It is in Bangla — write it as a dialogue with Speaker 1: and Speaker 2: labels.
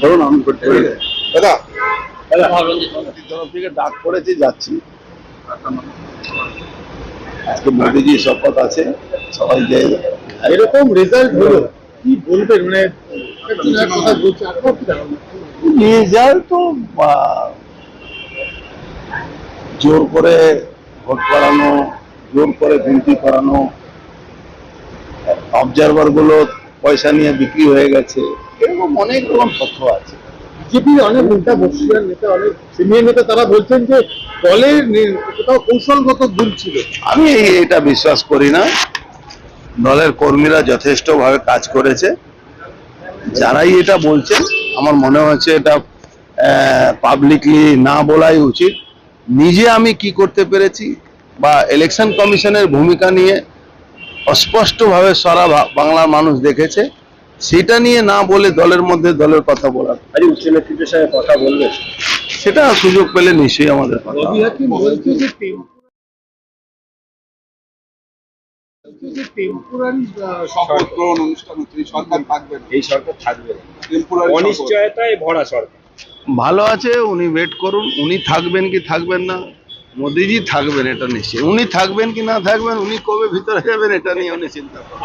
Speaker 1: ধরুন আমি দাদা। তরফ থেকে ডাক পড়েছে যাচ্ছি। আজকে মোদিজি শপথ আছে সবাই যায়।
Speaker 2: এরকম রেজাল্ট হলো। কি বলবেন মানে?
Speaker 1: রেজাল্ট তো জোর করে ভোট করানো জোর করে গুনতি করানো অবজারভারগুলো পয়সা নিয়ে বিক্রি হয়ে গেছে এরকম অনেক রকম তথ্য আছে।
Speaker 2: বিজেপির অনেক নেতা বর্ষিয়ান নেতা অনেক সিনিয়র নেতা তারা বলছেন যে দলের কোথাও কৌশলগত ভুল ছিল।
Speaker 1: আমি এটা বিশ্বাস করি না। দলের কর্মীরা যথেষ্টভাবে কাজ করেছে। যারাই এটা বলছেন আমার মনে হচ্ছে এটা পাবলিকলি না বলাই উচিত। নিজে আমি কি করতে পেরেছি বা ইলেকশন কমিশনের ভূমিকা নিয়ে অস্পষ্টভাবে সারা বাংলার মানুষ দেখেছে সেটা নিয়ে না বলে দলের মধ্যে দলের কথা বলার
Speaker 3: আজ উচ্চ নেতৃত্বের সঙ্গে কথা বলবেন
Speaker 1: সেটা সুযোগ পেলে নিশ্চয়ই আমাদের কথা।
Speaker 4: এই সরকার থাকবে না।
Speaker 3: এই সরকার থাকবে না। অনিশ্চয়তায় ভরা সরকার।
Speaker 1: ভালো আছে, উনি ওয়েট করুন। উনি থাকবেন কি থাকবেন না? মোদিজি থাকবেন, এটা নিশ্চয়ই উনি থাকবেন কি না থাকবেন, উনি কবে ভিতরে যাবেন, এটা নিয়ে উনি চিন্তা করুন